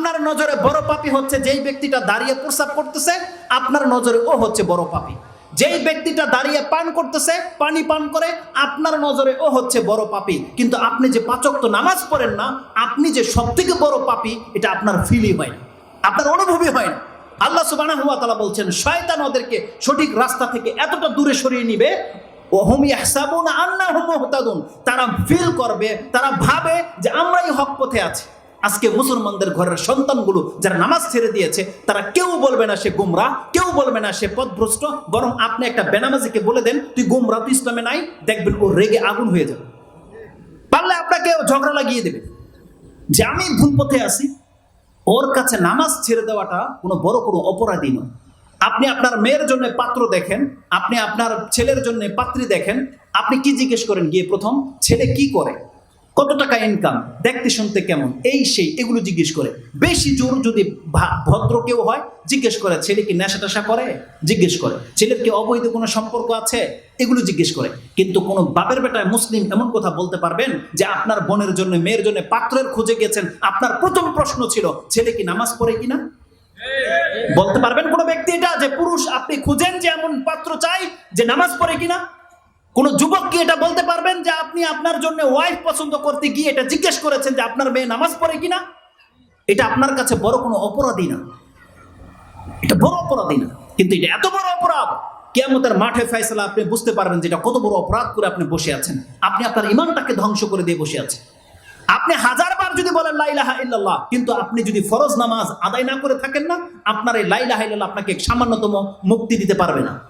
আপনার নজরে বড় পাপি হচ্ছে যেই ব্যক্তিটা দাঁড়িয়ে প্রস্রাব করতেছে, আপনার নজরে ও হচ্ছে বড় পাপি। যেই ব্যক্তিটা দাঁড়িয়ে পান করতেছে, পানি পান করে, আপনার নজরে ও হচ্ছে বড় পাপি। কিন্তু আপনি যে পাচক তো নামাজ পড়েন না, আপনি যে সব থেকে বড় পাপি, এটা আপনার ফিলই হয় না। আপনার অনুভবই হয় না। আল্লাহ সুবহানাহু ওয়া তাআলা বলছেন, শয়তান ওদেরকে সঠিক রাস্তা থেকে এতটা দূরে সরিয়ে নিবে তারা ফিল করবে, তারা ভাবে যে আমরাই হক পথে আছি। আজকে মুসলমানদের ঘরের সন্তানগুলো যারা নামাজ ছেড়ে দিয়েছে, তারা কেউ বলবে না সে গুমরা, কেউ বলবে না সে পথভ্রষ্ট বরং আপনি একটা বেনামাজিকে বলে দেন, তুই গুমরা, তুই ইসলামে নাই, দেখবেন ও রেগে আগুন হয়ে যাবে। পারলে আপনাকে ঝগড়া লাগিয়ে দেবে। যে আমি ভুল পথে আছি, ওর কাছে নামাজ ছেড়ে দেওয়াটা কোনো বড় কোনো অপরাধী নয়। আপনি আপনার মেয়ের জন্য পাত্র দেখেন, আপনি আপনার ছেলের জন্য পাত্রী দেখেন, আপনি কি জিজ্ঞেস করেন গিয়ে প্রথম, ছেলে কি করে? কত টাকা ইনকাম দেখতে শুনতে কেমন, এই সেই, এগুলো জিজ্ঞেস করে। বেশি জোর যদি ভদ্র কেউ হয়, জিজ্ঞেস করে, ছেলে কি নেশা টেশা করে? জিজ্ঞেস করে। ছেলের কি অবৈধ কোনো সম্পর্ক আছে? এগুলো জিজ্ঞেস করে। কিন্তু কোনো বাপের বেটায় মুসলিম এমন কথা বলতে পারবেন যে, আপনার বোনের জন্য, মেয়ের জন্য পাত্রের খুঁজে গেছেন। আপনার প্রথম প্রশ্ন ছিল, ছেলে কি নামাজ পড়ে কিনা? বলতে পারবেন কোনো ব্যক্তি এটা, যে পুরুষ আপনি খুঁজেন যে এমন পাত্র চাই যে নামাজ পড়ে কিনা? কোন যুবক কি এটা বলতে পারবেন যে আপনি আপনার জন্য ওয়াইফ পছন্দ করতে গিয়ে এটা জিজ্ঞেস করেছেন যে আপনার মেয়ে নামাজ পড়ে কিনা? এটা আপনার কাছে বড় কোনো অপরাধী না। এটা বড় অপরাধী না। কিন্তু এটা এত বড় অপরাধ, কেয়ামতের মাঠে ফয়সালা আপনি বুঝতে পারবেন যে এটা কত বড় অপরাধ করে আপনি বসে আছেন। আপনি আপনার ইমানটাকে ধ্বংস করে দিয়ে বসে আছেন। আপনি হাজারবার যদি বলেন লাইলাহা ইল্লাল্লাহ কিন্তু আপনি যদি ফরজ নামাজ আদায় না করে থাকেন না, আপনার এই লাইলাহা ইল্লাল্লাহ আপনাকে সামান্যতম মুক্তি দিতে পারবে না।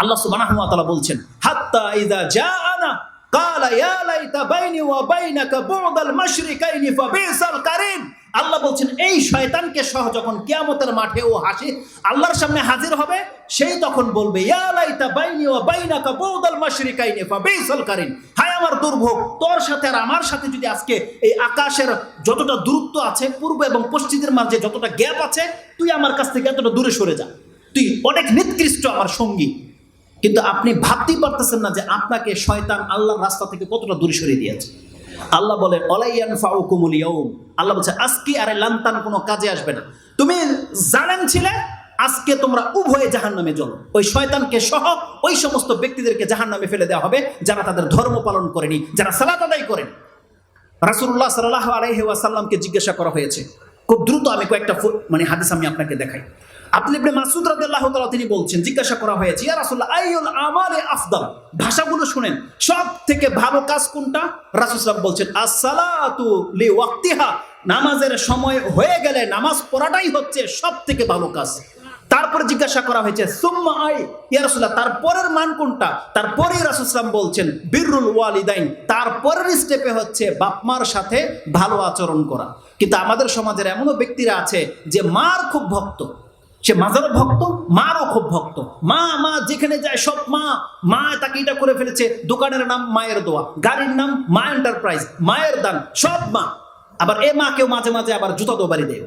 আল্লাহ সুবহানাহু ওয়া তাআলা বলছেন হাত্তা ইযা জাআনা قال يا ليت بيني وبينك بعد المشرقين فبئس القرين আল্লাহ বলছেন এই শয়তানকে সহ যখন কিয়ামতের মাঠে ও হাসি আল্লাহর সামনে হাজির হবে সেই তখন বলবে ইয়া লাইতা বাইনি ওয়া বাইনাকা বুদাল মাশরিকাইনি ফাবিসাল কারিন হায় আমার দুর্ভোগ তোর সাথে আর আমার সাথে যদি আজকে এই আকাশের যতটা দূরত্ব আছে পূর্ব এবং পশ্চিমের মাঝে যতটা গ্যাপ আছে তুই আমার কাছ থেকে এতটা দূরে সরে যা তুই অনেক নিকৃষ্ট আমার সঙ্গী। কিন্তু আপনি ভাবতেই পারতেছেন না যে আপনাকে শয়তান আল্লাহর রাস্তা থেকে কতটা দূরে সরিয়ে দিয়েছে। আল্লাহ বলে অলাইয়ান ফাউকুমুল ইয়াউম। আল্লাহ বলছে, আজকে আরে লান্তান কোনো কাজে আসবে না। তুমি জানেন ছিলে, আজকে তোমরা উভয়ে জাহান নামে চলো ওই শয়তানকে সহ ওই সমস্ত ব্যক্তিদেরকে জাহান নামে ফেলে দেওয়া হবে, যারা তাদের ধর্ম পালন করেনি, যারা সালাত আদায় করেনি। রাসূলুল্লাহ সাল্লাল্লাহু আলাইহি ওয়াসাল্লামকে জিজ্ঞাসা করা হয়েছে। খুব দ্রুত আমি কয়েকটা মানে হাদিস আমি আপনাকে দেখাই। আপনি ইবনে মাসুদ রাদিয়াল্লাহু তাআলা তিনি বলছেন, জিজ্ঞাসা করা হয়েছে, ইয়া রাসূলুল্লাহ, আইয়ুল আমালে আফদাল? ভাষাগুলো শুনেন। সব থেকে ভালো কাজ কোনটা? রাসূল সাল্লাল্লাহু বলছেন as-সালাতু লি ওয়াক্তিহা নামাজের সময় হয়ে গেলে নামাজ পড়াটাই হচ্ছে সব থেকে ভালো কাজ। তারপরে জিজ্ঞাসা করা হয়েছে, সুম্মা আই, ইয়া রাসূলুল্লাহ তারপরের মান কোনটা? তারপরে রাসূল বলছেন, বিররুল ওয়ালিদাইন। তারপরের স্টেপে হচ্ছে বাপমার সাথে ভালো আচরণ করা। কিন্তু আমাদের সমাজের এমনও ব্যক্তিরা আছে যে মার খুব ভক্ত। সে মাজারও ভক্ত, মারও খুব ভক্ত। মা মা, যেখানে যায় সব মা মা তাকে এটা করে ফেলেছে, দোকানের নাম মায়ের দোয়া, গাড়ির নাম মা এন্টারপ্রাইজ মায়ের দান, সব মা। আবার এ মা কেউ মাঝে মাঝে আবার জুতা দোবারি দেয়।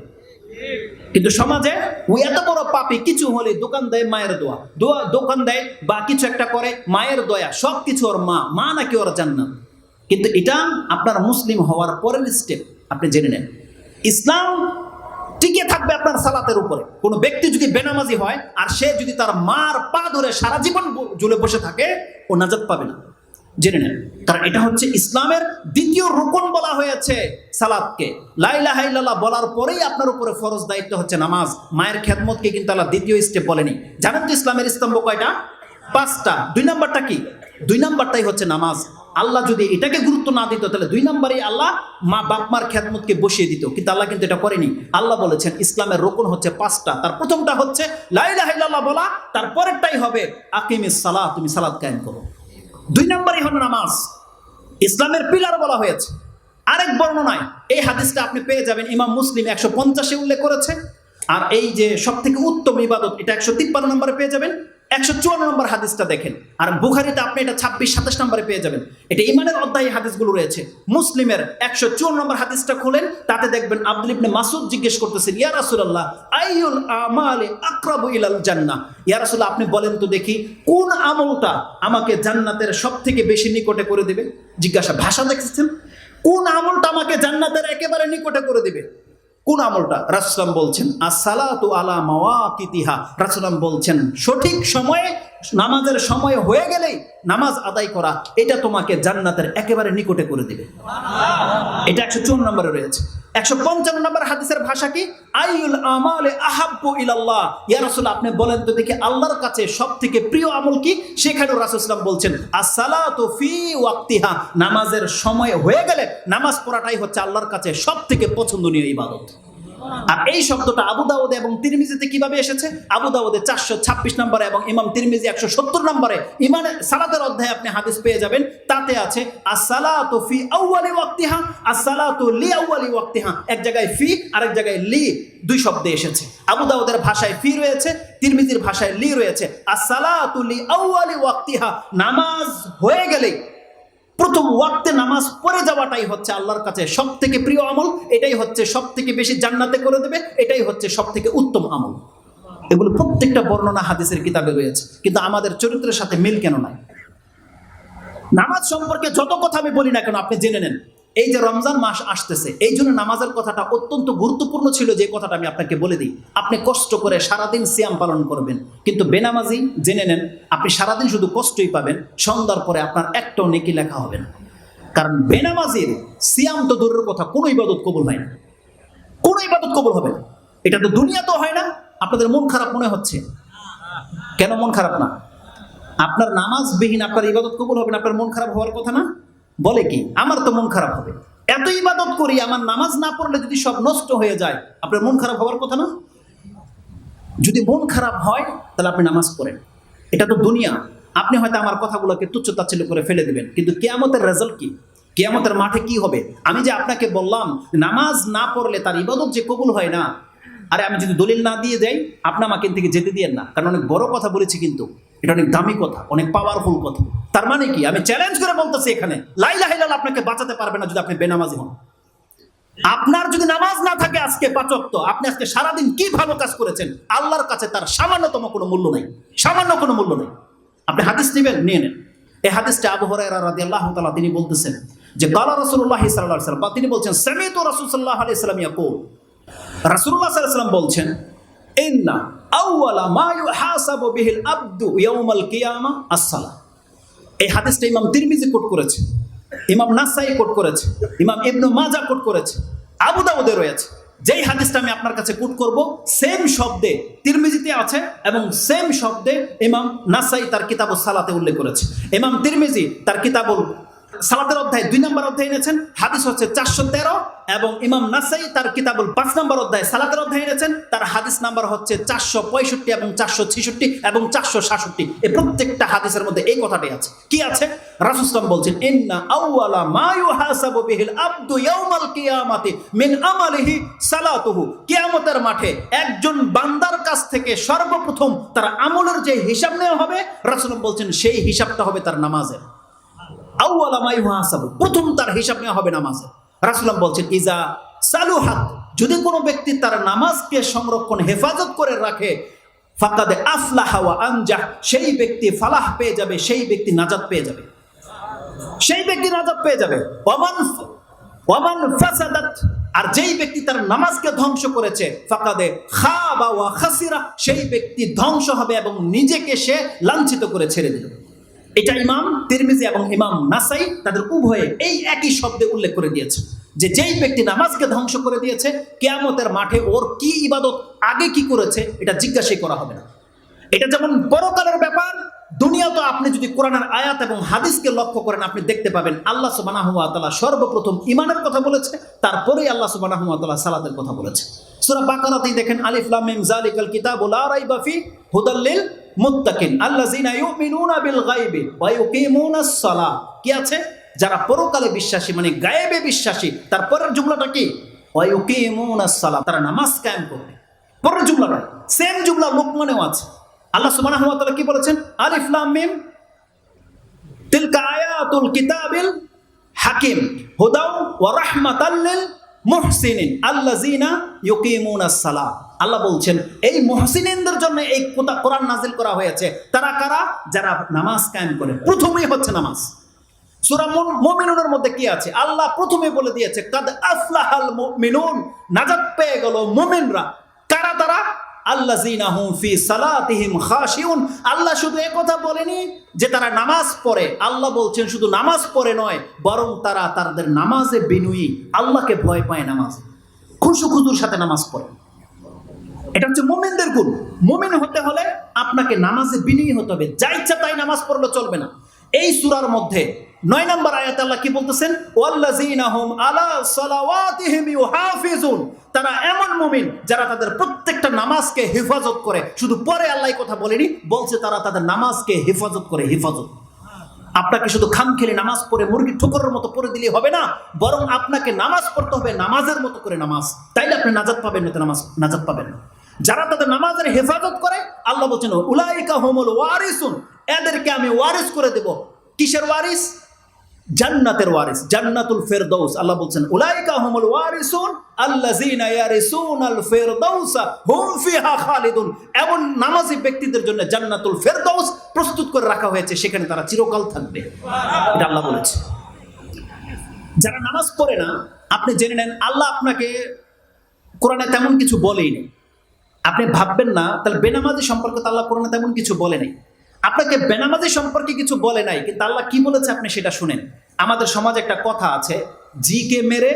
কিন্তু সমাজে ওই এত বড় পাপি, কিছু হলে দোকান দেয় মায়ের দোয়া। দোয়া, দোকান দেয় বা কিছু একটা করে, মায়ের দয়া, সব কিছু ওর মা মা নাকি ওর জান্নাত। কিন্তু এটা আপনার মুসলিম হওয়ার পরের স্টেপ আপনি জেনে নেন। ইসলাম টিকে থাকবে আপনার সালাতের উপরে। কোনো ব্যক্তি যদি বেনামাজি হয়, আর সে যদি তার মার পা ধরে সারা জীবন জুলে বসে থাকে, ও নাজাত পাবে না। জেনে নেন। কারণ এটা হচ্ছে ইসলামের দ্বিতীয় রুকন বলা হয়েছে সালাদকে লাইলাহা ইল্লাল্লাহ বলার পরেই আপনার উপরে ফরজ দায়িত্ব হচ্ছে নামাজ। মায়ের খেদমতকে কিন্তু আল্লাহ দ্বিতীয় স্টেপ বলেনি। জানেন তো ইসলামের স্তম্ভ কয়টা? পাঁচটা। দুই নাম্বারটা কি? দুই নাম্বারটাই হচ্ছে নামাজ। আল্লাহ যদি এটাকে গুরুত্ব না দিত, তাহলে দুই নম্বরেই আল্লাহ মা বাপমার খেদমতকে বসিয়ে দিত। কিন্তু আল্লাহ কিন্তু এটা করেনি। আল্লাহ বলেছেন, ইসলামের রোকন হচ্ছে পাঁচটা। তার প্রথমটা হচ্ছে লাইলাহ বলা। তার পরেরটাই হবে, আকিমিস সালাহ তুমি সালাদ কায়েম করো। দুই নম্বরই হলো নামাজ। ইসলামের পিলার বলা হয়েছে। আরেক বর্ণনায়, এই হাদিসটা আপনি পেয়ে যাবেন। ইমাম মুসলিম একশো পঞ্চাশে উল্লেখ করেছে। আর এই যে সব থেকে উত্তম ইবাদত, এটা একশো তিপ্পান্ন নম্বরে পেয়ে যাবেন। একশো চুয়ান্ন নম্বর হাদিসটা দেখেন। আর বুখারিতে আপনি এটা ছাব্বিশ, সাতাশ নম্বরে পেয়ে যাবেন। এটা ইমানের অধ্যায়ে হাদিসগুলো রয়েছে। মুসলিমের একশো চুয়ান্ন নম্বর হাদিসটা খুলেন, তাতে দেখবেন আব্দুল ইবনে মাসুদ জিজ্ঞেস করতেছেন, ইয়া রাসূলুল্লাহ, আইয়ুল আমালে আকরাবু ইলাল জান্নাহ? ইয়া রাসূলুল্লাহ, আপনি বলেন তো দেখি, কোন আমলটা আমাকে জান্নাতের সব থেকে বেশি নিকটে করে দেবে? জিজ্ঞাসা, ভাষা দেখেছেন? কোন আমলটা আমাকে জান্নাতের একেবারে নিকটে করে দিবে? কোন আমলটা? রাসুলাম বলছেন আসালাতু আলা মাওয়াকিতিহা। রাসুলাম বলছেন, সঠিক সময়ে, নামাজের সময় হয়ে গেলেই নামাজ আদায় করা, এটা তোমাকে জান্নাতের একেবারে নিকটে করে দিবে। এটা একশো চুয়ান্ন নম্বরে রয়েছে। একশো পঞ্চান্ন নম্বর হাদিসের ভাষা কি? আইউল আমালে আহাব্বু ইলাল্লাহ। ইয়া রাসূল, আপনি বলেন তো দেখি আল্লাহর কাছে সব থেকে প্রিয় আমল কি? সেখানে রাসূলুল্লাহ বলছেন, আসসালাতু ফি ওয়াক্তিহা। নামাজের সময় হয়ে গেলে নামাজ পড়াটাই হচ্ছে আল্লাহর কাছে সব থেকে পছন্দনীয় ইবাদত। আর এই শব্দটা আবু দাউদে এবং তিরমিজিতে কীভাবে এসেছে? আবু দাউদে চারশো ছাব্বিশ নম্বরে এবং ইমাম তিরমিজি একশো সত্তর নম্বরে। ইমানে সালাতের অধ্যায়ে আপনি হাদিস পেয়ে যাবেন। তাতে আছে ফি আউয়ালি ওয়াক্তিহা লি আউয়ালি ওয়াক্তিহা। এক জায়গায় ফি, আরেক জায়গায় লি দুই শব্দে এসেছে। আবু দাউদের ভাষায় ফি রয়েছে, তিরমিজির ভাষায় লি রয়েছে। আসসালাতু লি আউয়ালি ওয়াক্তিহা, নামাজ হয়ে গেলেই প্রথম ওয়াক্তে নামাজ পড়ে যাওয়াটাই হচ্ছে আল্লাহর কাছে সব থেকে প্রিয় আমল, এটাই হচ্ছে সব থেকে বেশি জান্নাতে করে দেবে, এটাই হচ্ছে সব থেকে উত্তম আমল। এগুলো প্রত্যেকটা বর্ণনা হাদিসের কিতাবে রয়েছে, কিন্তু আমাদের চরিত্রের সাথে মিল কেন নাই? নামাজ সম্পর্কে যত কথা আমি বলি না কেন, আপনি জেনে নেন। এই যে রমজান মাস আসতেছে, এই জন্য নামাজের কথাটা অত্যন্ত গুরুত্বপূর্ণ ছিল যে কথাটা আমি আপনাকে বলে দিই। আপনি কষ্ট করে সারাদিন সিয়াম পালন করবেন, কিন্তু বেনামাজি জেনে নেন, আপনি সারাদিন শুধু কষ্টই পাবেন, সন্ধ্যার পরে আপনার একটাও নেকি লেখা হবে না। কারণ বেনামাজির সিয়াম তো দূরের কথা, কোনো ইবাদত কবুল হয় না। কোনো ইবাদত কবুল হবে না। এটা তো দুনিয়া তো হয় না, আপনাদের মন খারাপ মনে হচ্ছে? কেন মন খারাপ না? আপনার নামাজবিহীন আপনার ইবাদত কবুল হবে না, আপনার মন খারাপ হওয়ার কথা না? বলে কি? আমার তো মন খারাপ হবে। এত ইবাদত করি, আমার নামাজ না পড়লে যদি সব নষ্ট হয়ে যায়, আপনার মন খারাপ হওয়ার কথা না? যদি মন খারাপ হয়, তাহলে আপনি নামাজ পড়েন। এটা তো দুনিয়া। আপনি হয়তো আমার কথাগুলোকে তুচ্ছ তাচ্ছিল্য করে ফেলে দেবেন। কিন্তু কেয়ামতের রেজাল্ট কি? কেয়ামতের মাঠে কি হবে? আমি যে আপনাকে বললাম, নামাজ না পড়লে তার ইবাদত যে কবুল হয় না। আরে আমি যদি দলিল না দিয়ে যাই, আপনি আমাকে থেকে যেতে দিয়েন না। কারণ অনেক বড় কথা বলেছি কিন্তু। এটা অনেক দামি কথা, অনেক পাওয়ারফুল কথা। তার মানে কি? আমি চ্যালেঞ্জ করে বলতেছি এখানে লাইলা হাইলাল আপনাকে বাঁচাতে পারবে না যদি আপনি বেনামাজি হন। আপনার যদি নামাজ না থাকে আজকে পাচক আপনি আজকে সারাদিন কি ভালো কাজ করেছেন, আল্লাহর কাছে তার সামান্যতম কোনো মূল্য নেই। সামান্য কোনো মূল্য নেই। আপনি হাদিস নেবেন, নিয়ে নেন। এই হাদিসটা আবু হরাইরা রাদিয়াল্লাহু তাআলা তিনি বলতেছেন যে, কালা রসুল্লাহ সাল্লাহ ওয়াসাল্লাম বা তিনি বলছেন রাসূল আলাইহি ওয়াসাল্লাম ইয়াকুল। রাসূলুল্লাহ সাল্লাল্লাহু আলাইহি ওয়াসাল্লাম বলছেন ইন্না আউওয়ালা মা আবদু কিয়ামা এই হাদিসটা ইমাম কোট করেছে, ইমাম নাসাই কোট করেছে, ইমাম মাজা কোট করেছে রয়েছে। যেই হাদিসটা আমি আপনার কাছে কোট সেম শব্দে আছে এবং সেম শব্দে ইমাম নাসাই তার কিতাবুল সালাতে উল্লেখ করেছে। ইমাম তিরমিজি তার কিতাবুল সালাতের অধ্যায় দুই নম্বর অধ্যায় এনেছেন, হাদিস হচ্ছে চারশো তেরো এবং ইমাম নাসাই তার কিতাবুল পাঁচ নম্বর অধ্যায় সালাতের অধ্যায় এনেছেন, তার হাদিস নাম্বার হচ্ছে চারশো পঁয়ষট্টি এবং চারশো ছেষট্টি এবং চারশো সাতষট্টি। এই প্রত্যেকটা হাদিসের মধ্যে এই কথাটাই আছে। কি আছে? রাসুসলাম বলছেন, ইন্না আউয়ালা মা ইউহাসাবু বিহিল আবদু ইয়াউমাল কিয়ামাতি মিন আমালিহি সালাতুহু। কিয়ামতের মাঠে একজন বান্দার কাছ থেকে সর্বপ্রথম তার আমলের যে হিসাব নেওয়া হবে, রাসূল বলছেন, সেই হিসাবটা হবে তার নামাজের। আউয়ালা মা প্রথম তার হিসাব নেওয়া হবে নামাজের রাসুলাম বলছেন, ইজা সালুহাত, যদি কোনো ব্যক্তি তার নামাজকে সংরক্ষণ, হেফাজত করে রাখে, ফাকাদে আফলাহা ওয়া আনজাহ, সেই ব্যক্তি ফালাহ পেয়ে যাবে, সেই ব্যক্তি নাজাত পেয়ে যাবে। সেই ব্যক্তি নাজাত পেয়ে যাবে। ওয়ামান ওয়ামান ফাসাদাত, আর যেই ব্যক্তি তার নামাজকে ধ্বংস করেছে, ফাকাদে খাবা ওয়া খাসিরা, সেই ব্যক্তি ধ্বংস হবে এবং নিজেকে সে লাঞ্ছিত করে ছেড়ে দিল। এটা ইমাম, তিরমিজি এবং ইমাম নাসাই তাদের উভয়ে এই একই শব্দে উল্লেখ করে দিয়েছে যে যেই ব্যক্তি নামাজকে ধ্বংস করে দিয়েছে, কেয়ামতের মাঠে ওর কি ইবাদত, আগে কি করেছে, এটা জিজ্ঞাসাই করা হবে না। এটা যেমন পরকালের ব্যাপার দুনিয়া তো আপনি যদি কোরআনের আয়াত এবং হাদিসকে লক্ষ্য করেন, আপনি দেখতে পাবেন আল্লাহ সুবানাহু তাআলা সর্বপ্রথম ইমানের কথা বলেছে, তারপরেই আল্লাহ সুবানাহু তাআলা সালাতের কথা বলেছে। সূরা বাকারাতেই দেখেন, আলিফ লাম মিম, যালিকাল কিতাবু লা রাইবা ফি হুদাল্লিল মুত্তাকিন। আল্লাযিনা ইউমিনুনা বিল গায়বি ওয়া কি আছে? যারা পরকালে বিশ্বাসী মানে গায়েবে বিশ্বাসী তারপরের জুমলাটা কি? ওয়া তারা নামাজ কায়েম করবে। পরের জুমলাটা সেম জুমলা লোকমানেও আছে। আল্লাহ সুবহানাহু কি বলেছেন? আলিফ লাম মিম। তিলকা আয়াতুল কিতাবিল হাকিম। হুদাও ওয়া রাহমাতাল লিল মুহসিনিন, আল্লাযিনা জিনা সালা আল্লাহ বলছেন, এই মহসিনিনদের জন্য এই কোরআন নাজিল করা হয়েছে। তারা কারা? যারা নামাজ কায়েম করে। প্রথমেই হচ্ছে নামাজ। সুরামুন মুমিনুনের মধ্যে কি আছে? আল্লাহ প্রথমে বলে দিয়েছে, কাদ আফলাহাল মুমিনুন। নাজাত পেয়ে গেল মুমিনরা। কারা তারা আল্লাযীনা হুম ফি সালাতিহিম খাশিউন। আল্লাহ শুধু একথা বলেনি যে তারা নামাজ পড়ে। আল্লাহ বলছেন শুধু নামাজ পড়ে নয়, বরং তারা তাদের নামাজে বিনয়ী। আল্লাহকে ভয় পায় নামাজ। খুশু খুজুর সাথে নামাজ পড়ে। এটা হচ্ছে মোমেনদের গুণ। মোমেন হতে হলে আপনাকে নামাজে বিনয়ী হতে হবে। যা ইচ্ছা তাই নামাজ পড়লে চলবে না। এই সুরার মধ্যে নয় নম্বর আয়াতে আল্লাহ কি বলতেছেন? তারা এমন মুমিন যারা তাদের প্রত্যেকটা নামাজকে হেফাজত করে। শুধু পরে আল্লাহ কথা বলেনি, বলছে তারা তাদের নামাজকে হেফাজত করে, হেফাজত। আপনাকে শুধু খাম খেলে নামাজ পড়ে মুরগি ঠোকরের মতো পড়ে দিলে হবে না, বরং আপনাকে নামাজ পড়তে হবে, নামাজের মতো করে নামাজ। তাইলে আপনি নাজাত পাবেন না, নামাজ, নাজাত পাবেন না। যারা তাদের নামাজের হেফাজত করে, আল্লাহ বলছেন, উলাইকা হোমল ওয়ারিসুন। এদেরকে আমি ওয়ারিস করে দেব। কিসের ওয়ারিস? জান্নাতের ওয়ারিস, জান্নাতুল ফেরদৌস। আল্লাহ বলছেন, উলাইকা হুমুল ওয়ারিসুন আল্লাযীনা ইয়ারিসুনাল ফেরদৌস হুম ফিহা খালিদুন। এমন নামাজি ব্যক্তিদের জন্য জান্নাতুল ফেরদৌস প্রস্তুত করে রাখা হয়েছে, সেখানে তারা চিরকাল থাকবে। এটা আল্লাহ বলেছে। যারা নামাজ পড়ে না, আপনি জেনে নেন, আল্লাহ আপনাকে কোরআনে তেমন কিছু বলেই নেই। আপনি ভাববেন না, তাহলে বেনামাজি সম্পর্কে তো আল্লাহ কোরআনে তেমন কিছু বলে আপনাকে বেনামাজি সম্পর্কে কিছু বলে নাই কিন্তু আল্লাহ কি বলেছে আপনি সেটা শুনেন। আমাদের সমাজে একটা কথা আছে জিকে মেরে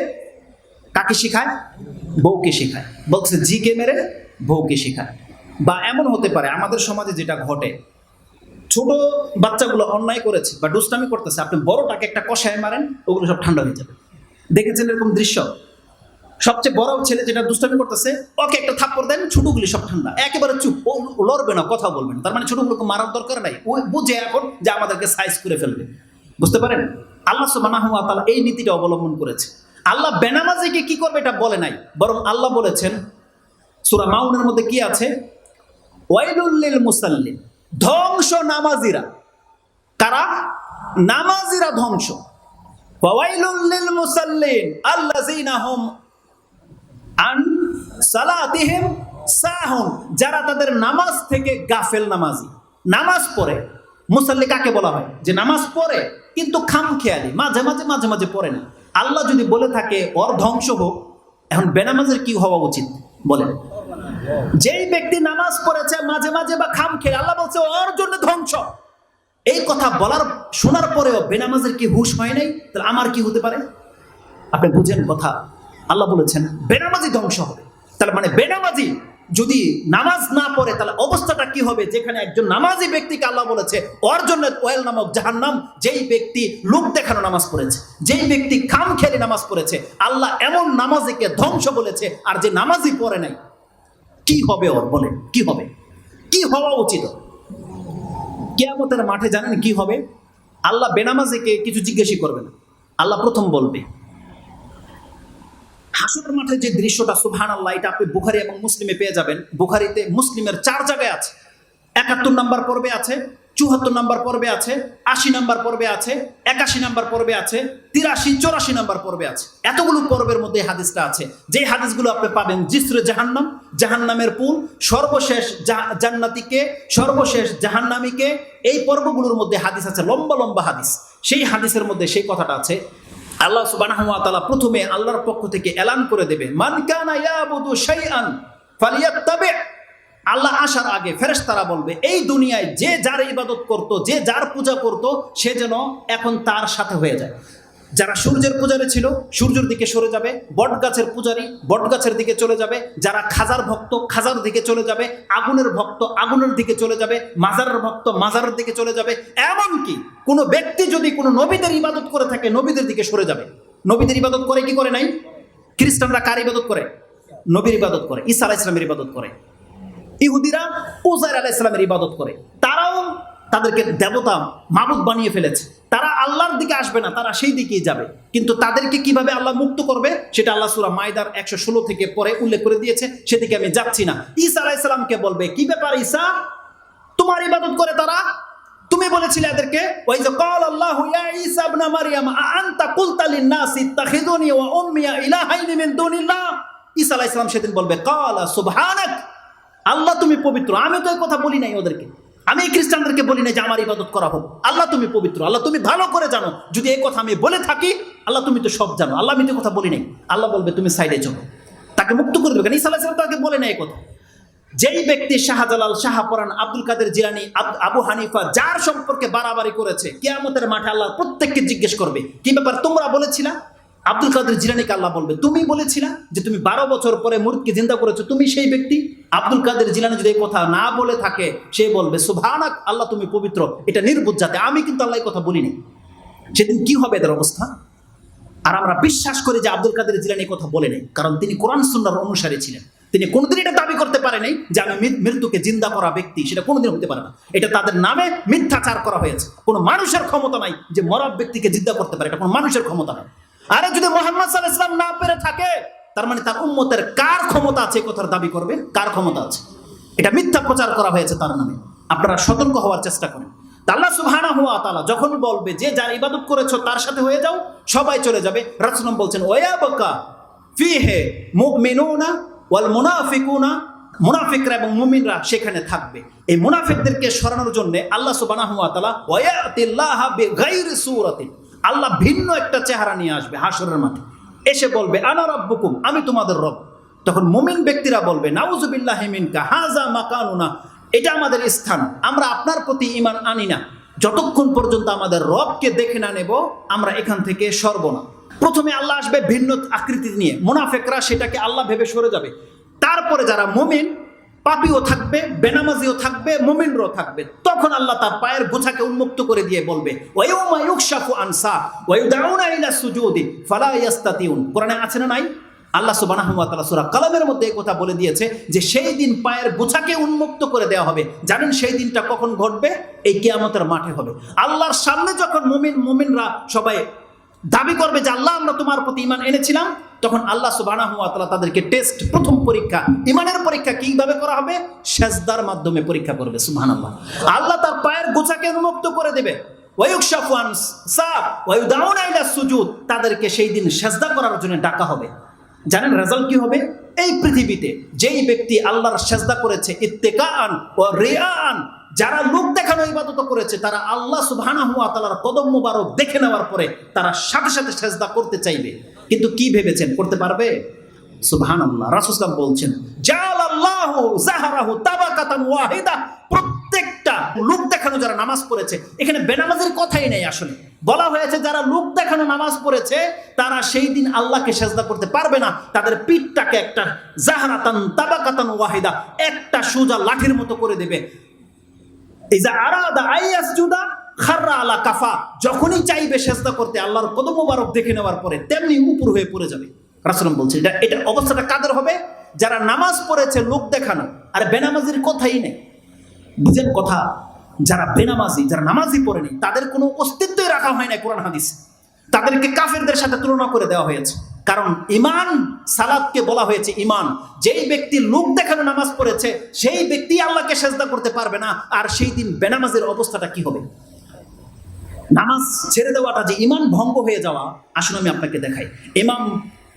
কাকে শিখায়? বউকে শেখায়। বলছে জিকে মেরে বউকে শিখায়। বা এমন হতে পারে আমাদের সমাজে যেটা ঘটে ছোট বাচ্চাগুলো অন্যায় করেছে বা দুষ্টামি করতেছে আপনি বড়টাকে একটা কষায় মারেন ওগুলো সব ঠান্ডা হয়ে যাবে। দেখেছেন এরকম দৃশ্য? সবচেয়ে বড় ছেলে যেটা দুষ্টামি করতেছে, ওকে একটা থাপ্পড় দেন, ছোটগুলি সব ঠান্ডা। একেবারে চুপ, ও লড়বে না, কথা বলবে না। তার মানে ছোটগুলোকে মারার দরকার নাই। ও বুঝে এখন যে আমাদেরকে সাইজ করে ফেলবে। বুঝতে পারেন? আল্লাহ তাআলা এই নীতিটা অবলম্বন করেছে। আল্লাহ বেনামাজিকে কি করবে এটা বলে নাই, বরং আল্লাহ বলেছেন, সূরা মাউনের মধ্যে কি আছে? ওয়াইলুল লিল মুসাল্লিন, ধ্বংস নামাজিরা। কারা? নামাজিরা ধ্বংস। ওয়াইলুল লিল মুসাল্লিন, আল্লাযীনা হুম যারা তাদের নামাজ থেকে গাফেল নামাজি। নামাজ পড়ে। মুসাল্লি কাকে বলা হয়? যে নামাজ পড়ে, কিন্তু খাম খেয়ালি মাঝে মাঝে মাঝে মাঝে পড়ে না। আল্লাহ যদি বলে থাকে, ওর ধ্বংস হোক, এখন বেনামাজের কি হওয়া উচিত? বলেন। যেই ব্যক্তি নামাজ পড়েছে, মাঝে মাঝে বা খাম খেয়ে আল্লাহ বলছে, ওর জন্য ধ্বংস। এই কথা বলার, শোনার পরেও বেনামাজের কি হুশ হয় নাই? তাহলে আমার কি হতে পারে? আপনি বুঝেন কথা। আল্লাহ বলেছেন, বেনামাজি ধ্বংস হবে। তাহলে মানে বেনামাজি যদি নামাজ না পড়ে, তাহলে অবস্থাটা কি হবে? যেখানে একজন নামাজি ব্যক্তিকে আল্লাহ বলেছে ওর জন্য ওয়েল নামক জাহান্নাম, যেই ব্যক্তি লোক দেখানো নামাজ পড়েছে, যেই ব্যক্তি খাম খেলে নামাজ পড়েছে, আল্লাহ এমন নামাজিকে ধ্বংস বলেছে, আর যে নামাজি পড়ে নাই। কি হবে ওর? বলে কি হবে? কি হওয়া উচিত? কেয়ামতের মাঠে জানেন কি হবে? আল্লাহ বেনামাজিকে কিছু জিজ্ঞেসই করবে না। আল্লাহ প্রথম বলবে হাসুরের মাঠে যে দৃশ্যটা সুবহান আল্লাহ এটা আপনি বুখারি এবং মুসলিমে পেয়ে যাবেন। বুখারিতে মুসলিমের চার জায়গায় আছে। একাত্তর নাম্বার পর্বে আছে চুহাত্তর নাম্বার পর্বে আছে, আশি নাম্বার পর্বে আছে, একাশি নাম্বার পর্বে আছে, তিরাশি, চৌরাশি নাম্বার পর্বে আছে। এতগুলো পর্বের মধ্যে হাদিসটা আছে। যে হাদিসগুলো আপনি পাবেন, জিসরে জাহান্নাম, জাহান্নামের পুল, সর্বশেষ জান্নাতিকে সর্বশেষ জাহান্নামীকে এই পর্বগুলোর মধ্যে হাদিস আছে, লম্বা লম্বা হাদিস। সেই হাদিসের মধ্যে সেই কথাটা আছে আল্লাহ তাআলা প্রথমে আল্লাহর পক্ষ থেকে এলান করে দেবে আল্লাহ আসার আগে ফেরেশতারা বলবে, এই দুনিয়ায় যে যার ইবাদত করত, যে যার পূজা করত, সে যেন এখন তার সাথে হয়ে যায়। যারা সূর্যের পূজারি ছিল, সূর্যের দিকে সরে যাবে বট গাছের পূজারি বট গাছের দিকে চলে যাবে, যারা খাজার ভক্ত, খাজার দিকে চলে যাবে, আগুনের ভক্ত, আগুনের দিকে চলে যাবে, মাজারের ভক্ত, মাজারের দিকে চলে যাবে, এমনকি কোনো ব্যক্তি যদি কোনো নবীদের ইবাদত করে থাকে, নবীদের দিকে সরে যাবে। নবীদের ইবাদত করে কি করে নাই? খ্রিস্টানরা কার ইবাদত করে? নবীর ইবাদত করে, ঈসা আলাহ ইসলামের ইবাদত করে। ইহুদিরা উজাইর আলাহ ইসলামের ইবাদত করে। তাদেরকে দেবতা, মাবুদ বানিয়ে ফেলেছে। তারা আল্লাহর দিকে আসবে না, তারা সেই দিকেই যাবে। কিন্তু তাদেরকে কীভাবে আল্লাহ মুক্ত করবে, সেটা আল্লাহ সুরা মায়দার একশো ষোলো থেকে পরে উল্লেখ করে দিয়েছে, সেদিকে আমি যাচ্ছি না। ঈসা আলাহ ইসলামকে বলবে, কি ব্যাপার ঈসা? তোমার ইবাদত করে তারা? তুমি বলেছিলে এদেরকে ওই যে কল আল্লাহ ইয়া ঈসা ইবনে মারইয়াম আনতা কুলতা লিন-নাস ইত্তাখিযুনি ওয়া ইলাহাইনি মিন দুনিল্লাহ? ঈসা আলাইহিস সেদিন বলবে কালা সুবহানাক, আল্লাহ তুমি পবিত্র, আমি তো এই কথা বলি নাই ওদেরকে। আমি খ্রিস্টানদেরকে বলি না যে আমার ইবাদত করা হোক। আল্লাহ তুমি পবিত্র, আল্লাহ তুমি ভালো করে জানো। যদি এই কথা আমি বলে থাকি, আল্লাহ তুমি তো সব জানো। আল্লাহ আমি তো কথা বলি নাই। আল্লাহ বলবে, তুমি সাইডে চলো। তাকে মুক্ত করে দেবে। কারণ ইসা আলাইহিস তাকে বলে না এই কথা। যেই ব্যক্তি শাহজালাল শাহপরান আব্দুল কাদের জিলানি আবু হানিফা যার সম্পর্কে বাড়াবাড়ি করেছে, কেয়ামতের মাঠে আল্লাহ প্রত্যেককে জিজ্ঞেস করবে, কি ব্যাপার, তোমরা বলেছিলা? আব্দুল কাদের জিলানিকে আল্লাহ বলবে? তুমি বলেছিলা যে তুমি বারো বছর পরে মুরিদকে জিন্দা করেছ, তুমি সেই ব্যক্তি? আব্দুল কাদের জিলানি যদি এই কথা না বলে থাকে, সে বলবে, সুবহানাক, আল্লাহ তুমি পবিত্র। এটা নির্বুধ যাতে আমি কিন্তু আল্লাহ কথা বলিনি। সেদিন কি হবে এদের অবস্থা? আর আমরা বিশ্বাস করি যে আব্দুল কাদের জিলানি কথা বলে নেই, কারণ তিনি কোরআন সুন্নার অনুসারী ছিলেন। তিনি কোনোদিন এটা দাবি করতে পারে নাই যে আমি মৃত্যুকে জিন্দা করা ব্যক্তি। সেটা কোনোদিন হতে পারে না। এটা তাদের নামে মিথ্যাচার করা হয়েছে। কোনো মানুষের ক্ষমতা নাই যে মরব ব্যক্তিকে জিন্দা করতে পারে। এটা কোনো মানুষের ক্ষমতা নাই। আরে যদি মোহাম্মদ সাল্লাহ ইসলাম না পেরে থাকে, তার মানে তার উম্মতের কার ক্ষমতা আছে কথার দাবি করবে? কার ক্ষমতা আছে? এটা মিথ্যা প্রচার করা হয়েছে তার নামে। আপনারা সতর্ক হওয়ার চেষ্টা করেন। আল্লাহ সুবহানাহু ওয়া তাআলা যখন বলবে যে যার ইবাদত করেছ তার সাথে হয়ে যাও, সবাই চলে যাবে। রাসূলুল্লাহ বলছেন, ওয়া বাকা ফিহে মুমিনুনা ওয়াল মুনাফিকুনা। মুনাফিকরা এবং মুমিনরা সেখানে থাকবে। এই মুনাফিকদেরকে সরানোর জন্য আল্লাহ সুবহানাহু ওয়া তাআলা ওয়ায়াতিল্লাহা বিগাইরি সূরাতিন। আল্লাহ ভিন্ন একটা চেহারা নিয়ে আসবে হাসরের মাঠে। এসে বলবে, আনা রাব্বুকুম, আমি তোমাদের রব। তখন মুমিন ব্যক্তিরা বলবে নাউজুবিল্লাহি মিনকা হাজা মাকানুনা, এটা আমাদের স্থান, আমরা আপনার প্রতি ইমান আনি না। যতক্ষণ পর্যন্ত আমাদের রবকে দেখে না নেব, আমরা এখান থেকে সরব না। প্রথমে আল্লাহ আসবে ভিন্ন আকৃতি নিয়ে। মুনাফেকরা সেটাকে আল্লাহ ভেবে সরে যাবে। তারপরে যারা মুমিন পাপিও থাকবে, বেনামাজিও থাকবে, মুমিনরাও থাকবে। তখন আল্লাহ তার পায়ের গোছাকে উন্মুক্ত করে দিয়ে বলবে কোরআনে আছে না নাই? আল্লাহ তাআলা সূরা কালামের মধ্যে এই কথা বলে দিয়েছে যে, সেই দিন পায়ের গোছাকে উন্মুক্ত করে দেওয়া হবে। জানেন সেই দিনটা কখন ঘটবে? এই কেয়ামতের মাঠে হবে। আল্লাহর সামনে যখন মুমিন, মুমিনরা সবাই দাবি করবে যে আল্লাহ, আমরা তোমার প্রতি ইমান এনেছিলাম। তখন আল্লাহ তাআলা তাদেরকে টেস্ট প্রথম পরীক্ষা ইমানের পরীক্ষা কীভাবে করা হবে? সেজদার মাধ্যমে পরীক্ষা করবে, সুবহানাল্লাহ। আল্লাহ আল্লাহ তার পায়ের গোছাকে উন্মুক্ত করে দেবে। আন তাদেরকে সেই দিন সেজদা করার জন্য ডাকা হবে। জানেন রেজাল্ট কি হবে? এই পৃথিবীতে যেই ব্যক্তি আল্লাহর সেজদা করেছে, ইত্তেকাআন ও রিয়াআন যারা লোক দেখানো ইবাদত করেছে, তারা আল্লাহ সুবহানাহু ওয়া তাআলার কদম মুবারক দেখে নেওয়ার পরে তারা সাথে সাথে সেজদা করতে চাইবে। কিন্তু কি ভেবেছেন? করতে পারবে? সুবহানাল্লাহ। রাসূলুল্লাহ বলছেন, জালাল্লাহু জাহরাহু তাবাকাতান ওয়াহিদা। প্রত্যেকটা লোক দেখানো যারা নামাজ পড়েছে, এখানে বেনামাজের কথাই নেই আসলে। বলা হয়েছে, যারা লোক দেখানো নামাজ পড়েছে, তারা সেই দিন আল্লাহকে সেজদা করতে পারবে না। তাদের পিঠটাকে একটা জাহারাতান তাবাকাতান ওয়াহিদা, একটা সোজা লাঠির মতো করে দেবে। যখনই চাইবে সেজদা করতে আল্লাহর কদম মোবারক দেখে নেওয়ার পরে তেমনি উপর হয়ে পড়ে যাবে। রাসুলাম বলছে, এটা এটা অবস্থাটা কাদের হবে? যারা নামাজ পড়েছে লোক দেখানো। আর বেনামাজির কথাই নেই। বুঝেন কথা, যারা বেনামাজি, যারা নামাজি পড়েনি, তাদের কোনো অস্তিত্বই রাখা হয় না কোরআন হাদিসে। তাদেরকে কাফেরদের সাথে তুলনা করে দেওয়া হয়েছে। কারণ ইমান সালাদকে বলা হয়েছে ইমান। যেই ব্যক্তি লোক দেখানো নামাজ পড়েছে, সেই ব্যক্তি আল্লাহকে সেজদা করতে পারবে না, আর সেই দিন বেনামাজের অবস্থাটা কি হবে? নামাজ ছেড়ে দেওয়াটা যে ইমান ভঙ্গ হয়ে যাওয়া আসলে আমি আপনাকে দেখাই। ইমাম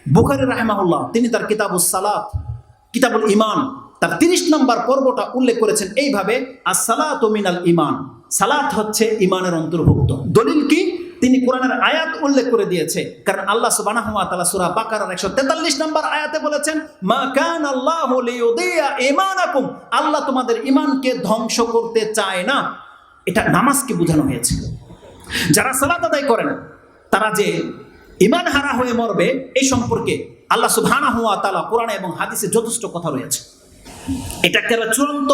বুখারি রাহেমাহুল্লাহ, তিনি তার কিতাবুস সালাত, কিতাবুল ইমান তার তিরিশ নম্বর পর্বটা উল্লেখ করেছেন এইভাবে আর সালাত মিনাল ইমান সালাত হচ্ছে ইমানের অন্তর্ভুক্ত। দলিল কি? তিনি কোরআনের আয়াত উল্লেখ করে দিয়েছে। কারণ আল্লাহ সুবহানাহু ওয়া তাআলা সূরা বাকারার 143 নম্বর আয়াতে বলেছেন, মা কান আল্লাহু ঈমানাকুম। আল্লাহ তোমাদের ঈমানকে ধ্বংস করতে চায় না। এটা নামাজকে বোঝানো হয়েছে। যারা সালাত আদায় করে না তারা যে ইমান হারা হয়ে মরবে, এই সম্পর্কে আল্লাহ সুবহানাহু ওয়া তাআলা কোরআনে এবং হাদিসে যথেষ্ট কথা রয়েছে। এটা একেবারে চূড়ান্ত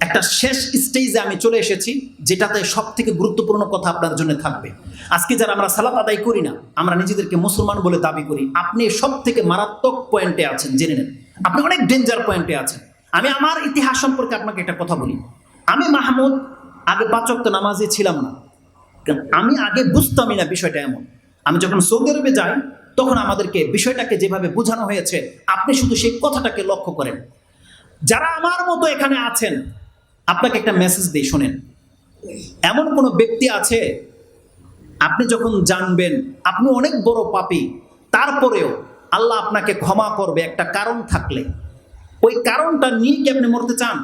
একটা শেষ স্টেজে আমি চলে এসেছি, যেটাতে সব থেকে গুরুত্বপূর্ণ কথা আপনার জন্য থাকবে। আজকে যারা আমরা সালাত আদায় করি না, আমরা নিজেদেরকে মুসলমান বলে দাবি করি, আপনি সব থেকে মারাত্মক পয়েন্টে আছেন, জেনে নেন। আপনি অনেক ডেঞ্জার পয়েন্টে আছেন। আমি আমার ইতিহাস সম্পর্কে আপনাকে একটা কথা বলি। আমি মাহমুদ আগে পাচক নামাজে ছিলাম না। আমি আগে বুঝতামই না বিষয়টা এমন। আমি যখন সৌদি আরবে যাই, তখন আমাদেরকে বিষয়টাকে যেভাবে বোঝানো হয়েছে, আপনি শুধু সেই কথাটাকে লক্ষ্য করেন। যারা আমার মতো এখানে আছেন আপনাকে একটা মেসেজ দিই, শোনেন। এমন কোনো ব্যক্তি আছে, আপনি যখন জানবেন, আপনি অনেক বড় পাপী, তারপরেও আল্লাহ আপনাকে ক্ষমা করবে একটা কারণ থাকলে। ওই কারণটা নিয়ে কি আপনি মরতে চান?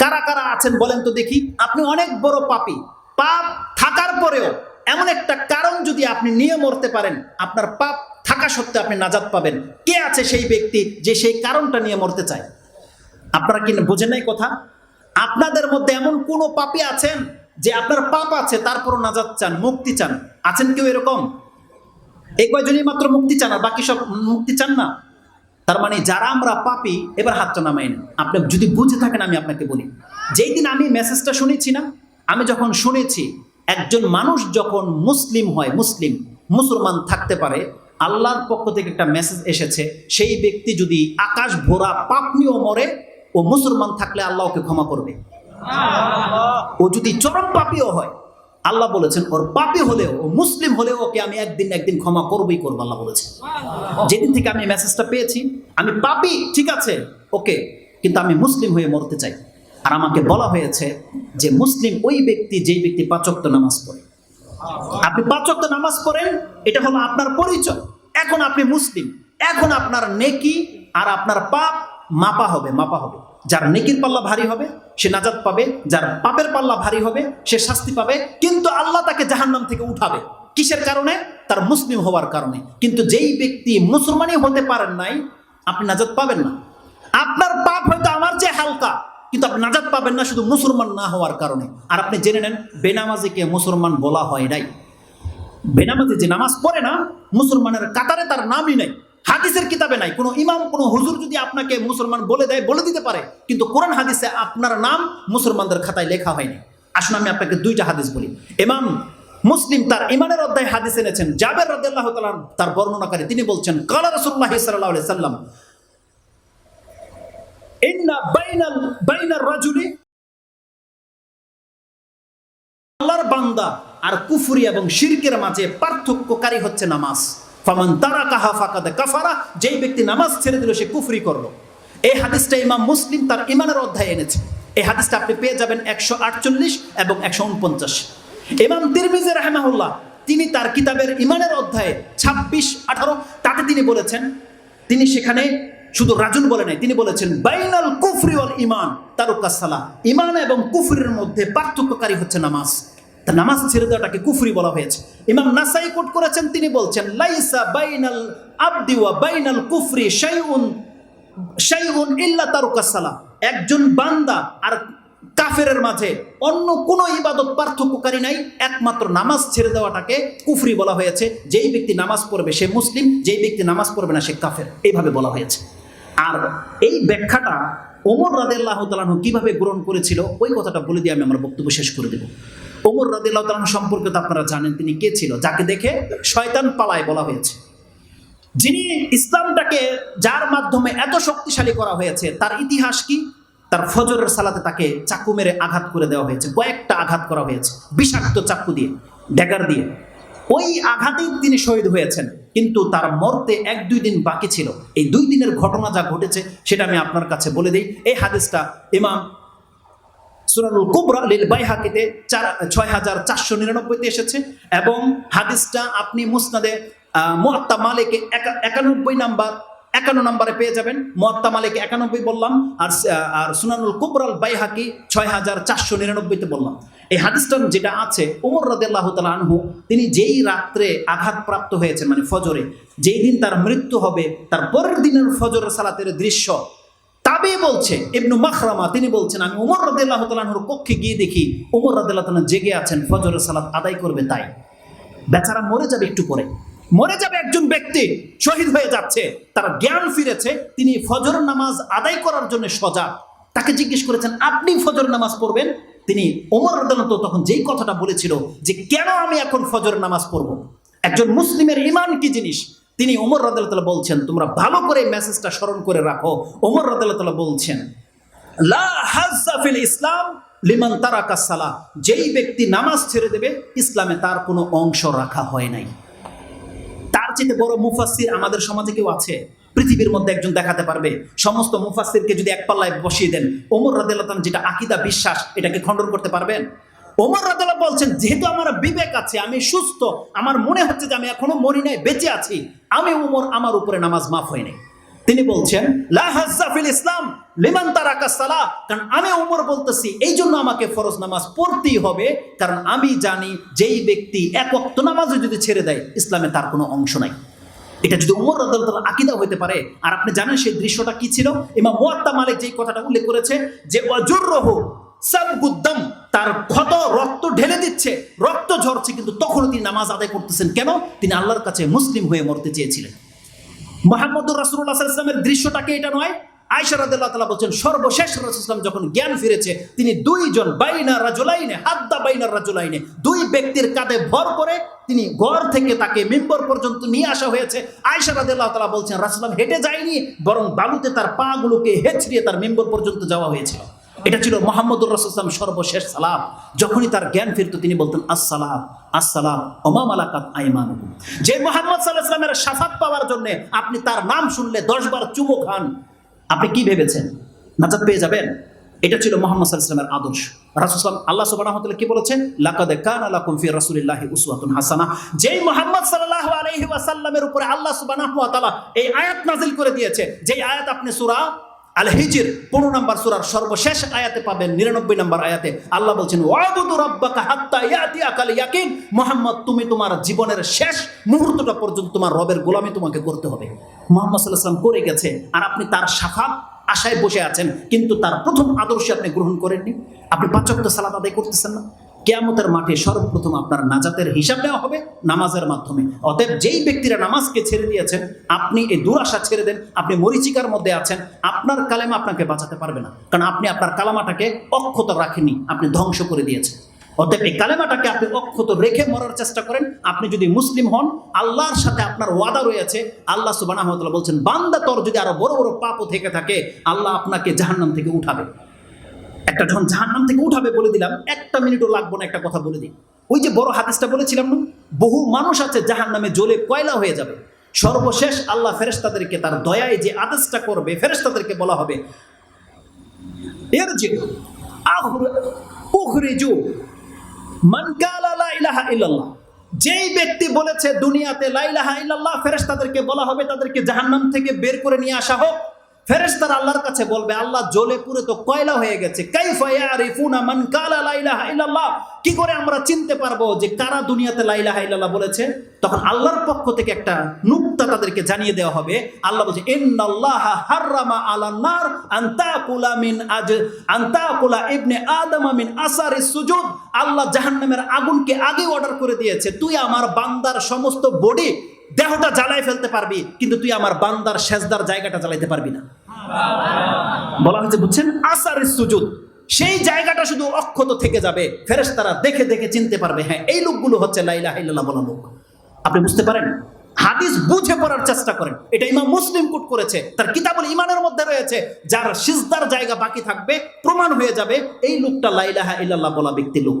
কারা কারা আছেন বলেন তো দেখি। আপনি অনেক বড় পাপী, পাপ থাকার পরেও এমন একটা কারণ যদি আপনি নিয়ে মরতে পারেন, আপনার পাপ থাকা সত্ত্বেও আপনি নাজাদ পাবেন। কে আছে সেই ব্যক্তি যে সেই কারণটা নিয়ে মরতে চায়? আপনারা কি বোঝেন নাই কথা? আপনাদের মধ্যে এমন কোন পাপি আছেন যে আপনার পাপ আছে, তারপরও নাজাত চান, মুক্তি চান? আছেন কেউ এরকম? এই কয়জনই মাত্র মুক্তি চান আর বাকি সব মুক্তি চান না? তার মানে যারা আমরা পাপি, এবার হাতটা নামাই না আপনি যদি বুঝে থাকেন, আমি আপনাকে বলি। যেই দিন আমি মেসেজটা শুনেছি না, আমি যখন শুনেছি, একজন মানুষ যখন মুসলিম হয়, মুসলিম, মুসলমান থাকতে পারে, আল্লাহর পক্ষ থেকে একটা মেসেজ এসেছে, সেই ব্যক্তি যদি আকাশ ভরা পাপ নিয়েও মরে ও মুসলমান থাকলে আল্লাহ ওকে ক্ষমা করবে। ও যদি চরম পাপিও হয়, আল্লাহ বলেছেন, ওর পাপি হলেও, ও মুসলিম হলেও ওকে আমি একদিন একদিন ক্ষমা করবই করব আল্লাহ বলেছেন। যেদিন থেকে আমি মেসেজটা পেয়েছি, আমি পাপি, ঠিক আছে, ওকে, কিন্তু আমি মুসলিম হয়ে মরতে চাই। আর আমাকে বলা হয়েছে যে মুসলিম ওই ব্যক্তি, যেই ব্যক্তি পাচক্ত নামাজ পড়ে। আপনি পাচক্ত নামাজ পড়েন, এটা হলো আপনার পরিচয়। এখন আপনি মুসলিম, এখন আপনার নেকি আর আপনার পাপ মাপা হবে মাপা হবে। যার নেকির পাল্লা ভারী হবে, সে নাজাত পাবে। যার পাপের পাল্লা ভারী হবে, সে শাস্তি পাবে। কিন্তু আল্লাহ তাকে জাহান্নাম থেকে উঠাবে। কিসের কারণে? তার মুসলিম হওয়ার কারণে। কিন্তু যেই ব্যক্তি মুসলমানই হতে পারেন নাই, আপনি নাজাত পাবেন না। আপনার পাপ হয়তো আমার চেয়ে হালকা, কিন্তু আপনি নাজাত পাবেন না, শুধু মুসলমান না হওয়ার কারণে। আর আপনি জেনে নেন, বেনামাজিকে মুসলমান বলা হয় নাই। বেনামাজি যে নামাজ পড়ে না, মুসলমানের কাতারে তার নামই নাই। হাদিসের কিতাবে নাই। কোনো ইমাম, কোনো হুজুর যদি আপনাকে মুসলমান বলে দেয়, বলে দিতে পারে, কিন্তু কোরআন হাদিসে আপনার নাম মুসলমানদের খাতায় লেখা হয়নি। আসুন আমি আপনাকে দুইটা হাদিস বলি। ইমাম মুসলিম তার ইমানের অধ্যায় হাদিস এনেছেন। জাবের তাআলা তার বর্ণনাকারী। তিনি বলছেন, কালা সাল্লাল্লাহু সাল্লাম আল্লাহর বান্দা আর কুফুরি এবং শিরকের মাঝে পার্থক্যকারী হচ্ছে নামাজ। ফামান তারা কাহা ফাকাদে কাফারা, যেই ব্যক্তি নামাজ ছেড়ে দিল, সে কুফরি করল। এই হাদিসটা ইমাম মুসলিম তার ইমানের অধ্যায় এনেছে। এই হাদিসটা আপনি পেয়ে যাবেন একশো আটচল্লিশ এবং একশো উনপঞ্চাশ। ইমাম তিরমিজি রাহমাহুল্লাহ, তিনি তার কিতাবের ইমানের অধ্যায়ে ছাব্বিশ, আঠারো, তাতে তিনি বলেছেন, তিনি সেখানে শুধু রাজুল বলে নাই, তিনি বলেছেন, বাইনাল কুফরি ওয়াল ইমান তারুকাসালা ইমান এবং কুফরির মধ্যে পার্থক্যকারী হচ্ছে নামাজ। তা নামাজ ছেড়ে দেওয়াটাকে কুফরি বলা হয়েছে। ইমাম নাসাই কোট করেছেন, তিনি বলছেন, লাইসা বাইনাল আবদি ওয়া বাইনাল কুফরি শাইউন শাইউন ইল্লা তারুকাসালা একজন বান্দা আর কাফেরের মাঝে অন্য কোনো ইবাদত পার্থক্যকারী নাই, একমাত্র নামাজ ছেড়ে দেওয়াটাকে কুফরি বলা হয়েছে। যেই ব্যক্তি নামাজ পড়বে সে মুসলিম, যেই ব্যক্তি নামাজ পড়বে না সে কাফের। এইভাবে বলা হয়েছে। আর এই ব্যাখ্যাটা ওমর রাদেল্লাহ তালাহু কীভাবে গ্রহণ করেছিল, ওই কথাটা বলে দিয়ে আমি আমার বক্তব্য শেষ করে দেব। ওমর রাদেল্লাহ তালাহু সম্পর্কে তো আপনারা জানেন, তিনি কে ছিল? যাকে দেখে শয়তান পালায় বলা হয়েছে। যিনি ইসলামটাকে, যার মাধ্যমে এত শক্তিশালী করা হয়েছে, তার ইতিহাস কি? তার ফজরের সালাতে তাকে চাকু মেরে আঘাত করে দেওয়া হয়েছে। কয়েকটা আঘাত করা হয়েছে, বিষাক্ত চাকু দিয়ে, ড্যাগার দিয়ে। ওই আঘাতেই তিনি শহীদ হয়েছেন। কিন্তু তার মরতে এক দুই দিন বাকি ছিল। এই দুই দিনের ঘটনা যা ঘটেছে, সেটা আমি আপনার কাছে বলে দিই। এই হাদিসটা ইমাম সুরানুল কুবরা লিল বাইহাকিতে চার ছয় হাজার চারশো নিরানব্বইতে এসেছে এবং হাদিসটা আপনি মুসনাদে মোয়াত্তা মালিকে একা- একানব্বই নাম্বার একান্ন নম্বরে পেয়ে যাবেন। মোয়াত্তা মালিক একানব্বই বললাম আর আর সুনানুল কুবরাল বাইহাকি ছয় হাজার চারশো নিরানব্বইতে বললাম। এই হাদিসটা যেটা আছে ওমর রাদিয়াল্লাহু তাআলা আনহু, তিনি যেই রাত্রে আঘাতপ্রাপ্ত হয়েছেন মানে ফজরে, যেই দিন তার মৃত্যু হবে, তার পরের দিনের ফজরের সালাতের দৃশ্য তাবে বলছে, ইবনু মাখরামা, তিনি বলছেন, আমি উমর রাদিয়াল্লাহ তালাহুর কক্ষে গিয়ে দেখি, উমর রাদিয়াল্লাহ তালা জেগে আছেন, ফজরের সালাত আদায় করবে তাই। বেচারা মরে যাবে একটু পরে। মরে যাবে একজন ব্যক্তি, শহীদ হয়ে যাচ্ছে, তার জ্ঞান ফিরেছে, তিনি ফজর নামাজ আদায় করার জন্য সজাগ। তাকে জিজ্ঞেস করেছেন, আপনি ফজর নামাজ পড়বেন? তিনি ওমর রাদিয়াল্লাহু তো তখন যেই কথাটা বলেছিল, যে কেন আমি এখন ফজর নামাজ পড়ব? একজন মুসলিমের ইমান কি জিনিস? তিনি ওমর রাদিয়াল্লাহু বলছেন, তোমরা ভালো করে মেসেজটা স্মরণ করে রাখো। ওমর রাদিয়াল্লাহু বলছেন ইসলাম লিমান তারাকা সালাহ। যেই ব্যক্তি নামাজ ছেড়ে দেবে, ইসলামে তার কোনো অংশ রাখা হয় নাই। তার চেয়ে বড় মুফাসসির আমাদের সমাজে কেউ আছে? পৃথিবীর মধ্যে একজন দেখাতে পারবে। সমস্ত মুফাসসিরকে যদি এক পাল্লায় বসিয়ে দেন, ওমর তাআলা যেটা আকীদা, বিশ্বাস, এটাকে খণ্ডন করতে পারবেন? ওমর রাদিয়াল্লাহু বলছেন, যেহেতু আমার বিবেক আছে, আমি সুস্থ, আমার মনে হচ্ছে যে আমি এখনও মরি নাই, বেঁচে আছি, আমি ওমর আমার উপরে নামাজ মাফ হয়নি। তিনি বলছেন, লা হাজ্জা ফিল ইসলাম, লিমান তারাকা সালা। কারণ আমি উমর বলতেছি, এই জন্য আমাকে ফরজ নামাজ পড়তেই হবে, কারণ আমি জানি যেই ব্যক্তি এক ওয়াক্ত নামাজও যদি ছেড়ে দেয়, ইসলামে তার কোনো অংশ নাই। এটা যদি উমর তাআলা আকিদা হইতে পারে, আর আপনি জানেন সেই দৃশ্যটা কি ছিল? ইমাম মুয়াত্তা মালিক যেই কথাটা উল্লেখ করেছে যে অজুররহু সাবগুদ্দাম তার ক্ষত রক্ত ঢেলে দিচ্ছে। রক্ত ঝরছে, কিন্তু তখনও তিনি নামাজ আদায় করতেছেন কেন? তিনি আল্লাহর কাছে মুসলিম হয়ে মরতে চেয়েছিলেন। মোহাম্মদুর আলাইহি ওয়াসাল্লামের দৃশ্যটাকে এটা নয়? আয়েশা রাদিয়াল্লাহু তাআলা বলছেন, সর্বশেষ রাসূলুল্লাহ যখন জ্ঞান ফিরেছে, তিনি দুইজন, বাইনা রাজুলাইনে, হাদ্দা বাইনা রাজুলাইনে, দুই ব্যক্তির কাঁধে ভর করে তিনি ঘর থেকে তাকে মেম্বর পর্যন্ত নিয়ে আসা হয়েছে। রাদিয়াল্লাহু তাআলা বলছেন রাসূলুল্লাহ হেঁটে যায়নি, বরং বালুতে তার পাগুলোকে হেঁচড়িয়ে তার মেম্বর পর্যন্ত যাওয়া হয়েছিল। এটা ছিল মোহাম্মদুর রাসুলাম সর্বশেষ সালাম। যখনই তার জ্ঞান ফিরত, তিনি বলতেন, আসসালাম আসসালাম আইমানুকুম। যে মোহাম্মদ সাল্লাহ সাফাত পাওয়ার জন্য আপনি তার নাম শুনলে চুমো খান, আপনি কি ভেবেছেন? নাজাত পেয়ে যাবেন? এটা ছিল মোহাম্মদ আদর্শ। রাসুলাম আল্লাহ সুবাহ কি বলেছেন? লাকাদে কান আলাকুম ফি রাসূলিল্লাহি উসওয়াতুন হাসানা যেই মোহাম্মদ আলাইহি ওয়াসাল্লামের উপরে আল্লাহ তাআলা এই আয়াত নাজিল করে দিয়েছে, যেই আয়াত আপনি সূরা আল হিজির পনেরো নম্বর সুরার সর্বশেষ আয়াতে পাবেন, নিরানব্বই নম্বর আয়াতে। আল্লাহ বলছেন মোহাম্মদ, তুমি তোমার জীবনের শেষ মুহূর্তটা পর্যন্ত তোমার রবের গোলামি তোমাকে করতে হবে। মোহাম্মদ সাল্লাহ করে গেছে আর আপনি তার শাফাত আশায় বসে আছেন, কিন্তু তার প্রথম আদর্শ আপনি গ্রহণ করেননি। আপনি পাঁচক্ত সালাদ আদায় করতেছেন না। কেয়ামতের মাঠে সর্বপ্রথম আপনার নাজাতের হিসাব দেওয়া হবে নামাজের মাধ্যমে। অতএব যেই ব্যক্তিরা নামাজকে ছেড়ে দিয়েছেন, আপনি এই দুরাশা ছেড়ে দেন, আপনি মরিচিকার মধ্যে আছেন, আপনার কালেমা আপনাকে বাঁচাতে পারবে না। কারণ আপনি আপনার কালামাটাকে অক্ষত রাখেননি, আপনি ধ্বংস করে দিয়েছেন। অতএব এই কালেমাটাকে আপনি অক্ষত রেখে মরার চেষ্টা করেন। আপনি যদি মুসলিম হন, আল্লাহর সাথে আপনার ওয়াদা রয়েছে, আল্লাহ সুবাহ বলছেন, বান্দা তোর যদি আরও বড় বড় পাপও থেকে থাকে, আল্লাহ আপনাকে জাহান্নাম থেকে উঠাবে। একটা যখন জাহান্নাম থেকে উঠাবে বলে দিলাম। একটা মিনিটও লাগবো না একটা কথা বলে দিই ওই যে বড় হাদিসটা বলেছিলাম না? বহু মানুষ আছে জাহান্নামে জ্বলে কয়লা হয়ে যাবে। সর্বশেষ আল্লাহ ফেরেশতাদেরকে তার দয়ায় যে আদেশটা করবে, ফেরেশতাদেরকে বলা হবে এর যে উখরিজু, মান যেই ব্যক্তি বলেছে, দুনিয়াতে লাইলাহা ইল্লাল্লাহ, ফেরেশতাদেরকে বলা হবে, তাদেরকে জাহান্নাম থেকে বের করে নিয়ে আসা হোক। ফেরেশতার আল্লাহর কাছে বলবে, আল্লাহ জ্বলে পুরে তো কয়লা হয়ে গেছে। কি করে আমরা চিনতে পারব যে কারা দুনিয়াতে লাইলা ইলাহা ইল্লাল্লাহ বলেছে? তখন আল্লাহর পক্ষ থেকে একটা নুক্তা তাদেরকে জানিয়ে দেওয়া হবে। আল্লাহ বলছে আজ আল্লাহ জাহান্নামের আগুনকে আগে অর্ডার করে দিয়েছে। তুই আমার বান্দার সমস্ত বডি দেহটা জ্বালাই ফেলতে পারবি, কিন্তু তুই আমার বান্দার সেজদার জায়গাটা জ্বালাইতে পারবি না। বলা হয়েছে, বুঝছেন? আসারের সুজুদ, সেই জায়গাটা শুধু অক্ষত থেকে যাবে, ফেরেশতারা দেখে দেখে চিনতে পারবে হ্যাঁ এই লোকগুলো হচ্ছে লাইলা ইল্লাল্লাহ বলা লোক। আপনি বুঝতে পারেন? হাদিস বুঝে পড়ার চেষ্টা করেন। এটা ইমাম মুসলিম কুট করেছে, তার কিতাবুল ইমানের মধ্যে রয়েছে, যার সিজদার জায়গা বাকি থাকবে, প্রমাণ হয়ে যাবে, এই লোকটা লাইলাহা ইল্লাল্লাহ বলা ব্যক্তি লোক।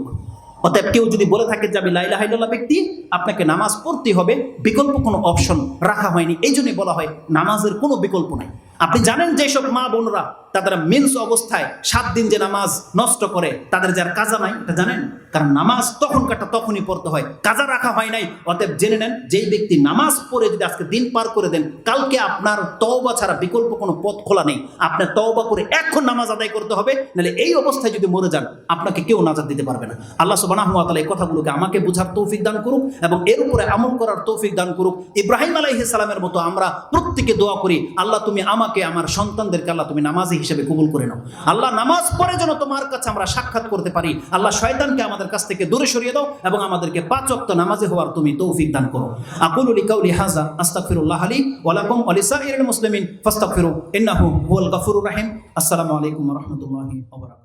অতএব কেউ যদি বলে থাকে যে আমি লাইলা হাইল্লা ব্যক্তি, আপনাকে নামাজ পড়তে হবে, বিকল্প কোনো অপশন রাখা হয়নি। এই জন্যই বলা হয়, নামাজের কোনো বিকল্প নাই। আপনি জানেন যেসব মা বোনরা তাদের মেন্স অবস্থায় সাত দিন যে নামাজ নষ্ট করে, তাদের যার কাজা নাই, এটা জানেন? কারণ নামাজ তখন কাটা তখনই পড়তে হয়। কাজা রাখা হয় নাই, অতএব জেনে নেন, যেই ব্যক্তি নামাজ পড়ে যদি আজকে দিন পার করে দেন, কালকে আপনার তওবা ছাড়া বিকল্প কোনো পথ খোলা নেই। আপনার তওবা করে এখন নামাজ আদায় করতে হবে, নাহলে এই অবস্থায় যদি মরে যান, আপনাকে কেউ নাজাত দিতে পারবে না। আল্লাহ সুবহানাহু ওয়া তাআলা এই কথাগুলোকে আমাকে বোঝার তৌফিক দান করুক এবং এর উপরে আমল করার তৌফিক দান করুক। ইব্রাহিম আলাইহিস সালামের মতো আমরা প্রত্যেকে দোয়া করি, আল্লাহ তুমি আমাকে, আমার সন্তানদেরকে, আল্লাহ তুমি নামাজি হিসেবে কবুল করে নাও। আল্লাহ নামাজ পড়ে যেন তোমার কাছে আমরা সাক্ষাৎ করতে পারি। আল্লাহ শয়তানকে আমাদের কাছ থেকে দূরে সরিয়ে দাও এবং আমাদেরকে পাঁচ অক্ত নামাজে হওয়ার তুমি তৌফিক দান করো। আকুল উলি কাউলি হাজা আস্তাকফিরুল্লাহ আলী ওয়ালাকুম ওয়া লিসাইরিল মুসলিমিন ফাস্তাকফিরু ইন্নাহু হুয়াল গাফুরুর রাহিম। আসসালামু আলাইকুম ওয়া রাহমাতুল্লাহি ওয়া বারাকাতুহু।